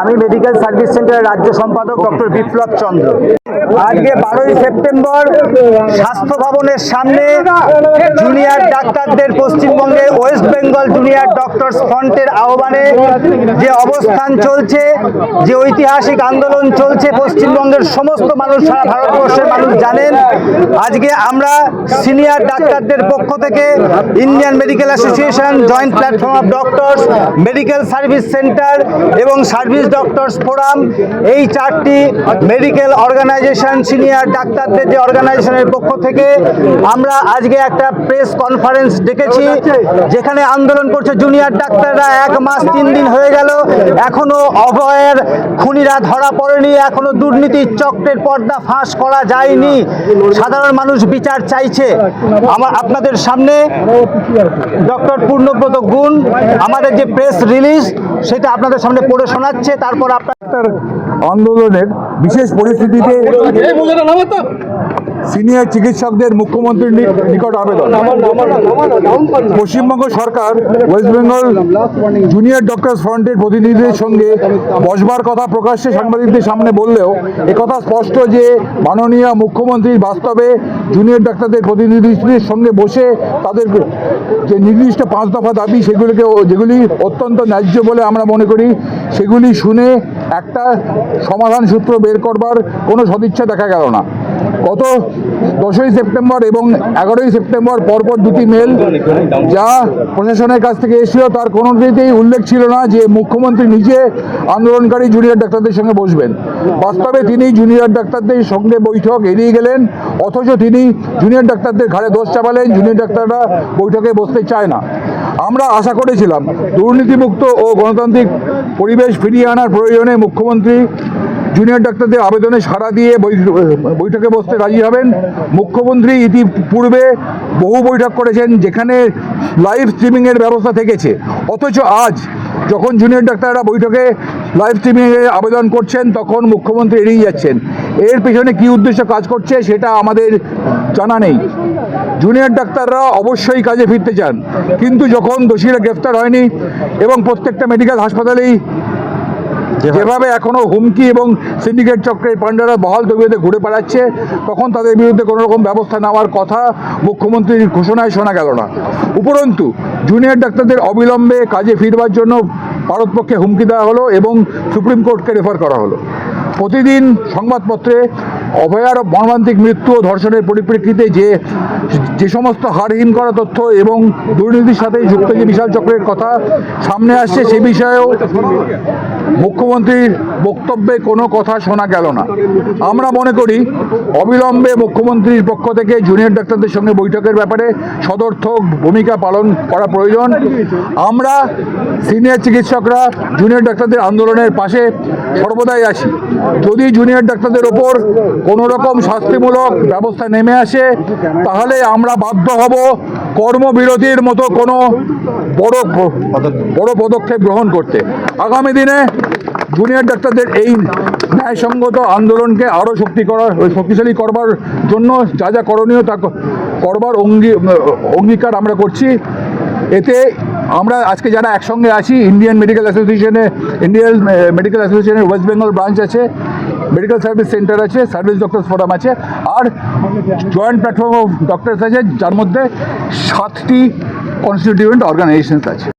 আমি medical service সেন্টারের রাজ্য সম্পাদক ডক্টর বিপ্লব চন্দ্র। আজকে বারোই সেপ্টেম্বর, স্বাস্থ্য ভবনের সামনে জুনিয়র ডাক্তারদের পশ্চিমবঙ্গে ওয়েস্ট বেঙ্গল জুনিয়র ডক্টরস ফ্রন্টের আহ্বানে যে অবস্থান চলছে, যে ঐতিহাসিক আন্দোলন চলছে পশ্চিমবঙ্গের সমস্ত মানুষ, সারা ভারতবর্ষের মানুষ জানেন, আজকে আমরা সিনিয়র ডাক্তারদের পক্ষ থেকে Indian medical association joint platform of doctors medical service centre এবং সার্ভিস ডক্টরস ফোরাম এই চারটি মেডিকেল অর্গানাইজেশন সিনিয়র ডাক্তারদের যে অর্গানাইজেশনের পক্ষ থেকে আমরা আজকে একটা প্রেস কনফারেন্স ডেকেছি, যেখানে আন্দোলন করছে জুনিয়র ডাক্তাররা। এক মাস তিন দিন হয়ে গেল, এখনও অভয়ের খুনিরা ধরা পড়েনি, এখনও দুর্নীতির চক্রের পর্দা ফাঁস করা যায়নি। সাধারণ মানুষ বিচার চাইছে। আমার, আপনাদের সামনে ডক্টর পূর্ণব্রত গুণ, আমাদের যে প্রেস রিলিজ সেটা আপনাদের সামনে পড়ে শোনাচ্ছে তারপর আপনার আন্দোলনের বিশেষ পরিস্থিতিতে সিনিয়র চিকিৎসকদের মুখ্যমন্ত্রীর নিকট আবেদন। পশ্চিমবঙ্গ সরকার, ওয়েস্ট বেঙ্গল জুনিয়র ডক্টরস ফ্রন্টের প্রতিনিধিদের সঙ্গে বসবার কথা প্রকাশ্যে সাংবাদিকদের সামনে বললেও একথা স্পষ্ট যে মাননীয় মুখ্যমন্ত্রী বাস্তবে জুনিয়র ডাক্তারদের প্রতিনিধিদের সঙ্গে বসে তাদের যে নির্দিষ্ট পাঁচ দফা দাবি, সেগুলিকে যেগুলি অত্যন্ত ন্যায্য বলে আমরা মনে করি সেগুলি শুনে একটা সমাধান সূত্র বের করবার কোনো সদিচ্ছা দেখা গেল না। গত দশই সেপ্টেম্বর এবং এগারোই সেপ্টেম্বর পরপর দুটি মেল যা প্রশাসনের কাছ থেকে এসেছিল, তার কোনোটিতেই উল্লেখ ছিল না যে মুখ্যমন্ত্রী নিজে আন্দোলনকারী জুনিয়র ডাক্তারদের সঙ্গে বসবেন। বাস্তবে তিনি জুনিয়র ডাক্তারদের সঙ্গে বৈঠক এড়িয়ে গেলেন, অথচ তিনি জুনিয়র ডাক্তারদের ঘাড়ে দোষ চাপালেন জুনিয়র ডাক্তাররা বৈঠকে বসতে চায় না। আমরা আশা করেছিলাম দুর্নীতিমুক্ত ও গণতান্ত্রিক পরিবেশ ফিরিয়ে আনার প্রয়োজনে মুখ্যমন্ত্রী, জুনিয়র ডাক্তারদের আবেদনে সাড়া দিয়ে বৈঠকে বসতে রাজি হবেন। মুখ্যমন্ত্রী ইতিপূর্বে বহু বৈঠক করেছেন যেখানে লাইভ স্ট্রিমিংয়ের ব্যবস্থা থেকেছে। অথচ আজ যখন জুনিয়র ডাক্তাররা বৈঠকে লাইভ স্ট্রিমিংয়ের আবেদন করছেন, তখন মুখ্যমন্ত্রী এড়িয়ে যাচ্ছেন। এর পেছনে কী উদ্দেশ্য কাজ করছে সেটা আমাদের জানা নেই। জুনিয়র ডাক্তাররা অবশ্যই কাজে ফিরতে চান। কিন্তু যখন দোষীরা গ্রেফতার হয়নি এবং প্রত্যেকটা মেডিকেল হাসপাতালেই যেভাবে এখনও হুমকি এবং সিন্ডিকেট চক্রের পান্ডারা বহাল তবিয়তে ঘুরে বেড়াচ্ছে, তখন তাদের বিরুদ্ধে কোনো রকম ব্যবস্থা নেওয়ার কথা মুখ্যমন্ত্রীর ঘোষণায় শোনা গেল না। উপরন্তু জুনিয়র ডাক্তারদের অবিলম্বে কাজে ফিরবার জন্য ভারতপক্ষে হুমকি দেওয়া হলো এবং সুপ্রিম কোর্টকে রেফার করা হলো। প্রতিদিন সংবাদপত্রে অভয়ার মর্মান্তিক মৃত্যু ও ধর্ষণের পরিপ্রেক্ষিতে যে যে সমস্ত হারহীন করা তথ্য এবং দুর্নীতির সাথে যুক্ত যে বিশাল চক্রের কথা সামনে আসছে, সে বিষয়েও মুখ্যমন্ত্রীর বক্তব্যে কোনো কথা শোনা গেল না। আমরা মনে করি, অবিলম্বে মুখ্যমন্ত্রীর পক্ষ থেকে জুনিয়র ডাক্তারদের সঙ্গে বৈঠকের ব্যাপারে সদর্থক ভূমিকা পালন করা প্রয়োজন। আমরা সিনিয়র চিকিৎসকরা জুনিয়র ডাক্তারদের আন্দোলনের পাশে সর্বদাই আছি। যদি জুনিয়র ডাক্তারদের ওপর কোনো রকম শাস্তিমূলক ব্যবস্থা নেমে আসে, তাহলে আমরা বাধ্য হব কর্মবিরতির মতো কোনো বড় বড় পদক্ষেপ গ্রহণ করতে। আগামী দিনে জুনিয়র ডাক্তারদের এই ন্যায়সঙ্গত আন্দোলনকে আরও শক্তি করার, শক্তিশালী করবার জন্য যা যা করণীয় তা করবার অঙ্গী, অঙ্গীকার আমরা করছি। এতে আমরা আজকে যারা একসঙ্গে আছি ইন্ডিয়ান মেডিকেল অ্যাসোসিয়েশনে ইন্ডিয়ান মেডিকেল অ্যাসোসিয়েশনের ওয়েস্ট বেঙ্গল ব্রাঞ্চ আছে মেডিকেল সার্ভিস সেন্টার আছে, সার্ভিস ডক্টরস ফোরাম আছে, আর জয়েন্ট প্ল্যাটফর্ম অফ ডক্টরস আছে, যার মধ্যে সাতটি কনস্টিটিউয়েন্ট অর্গানাইজেশনস আছে।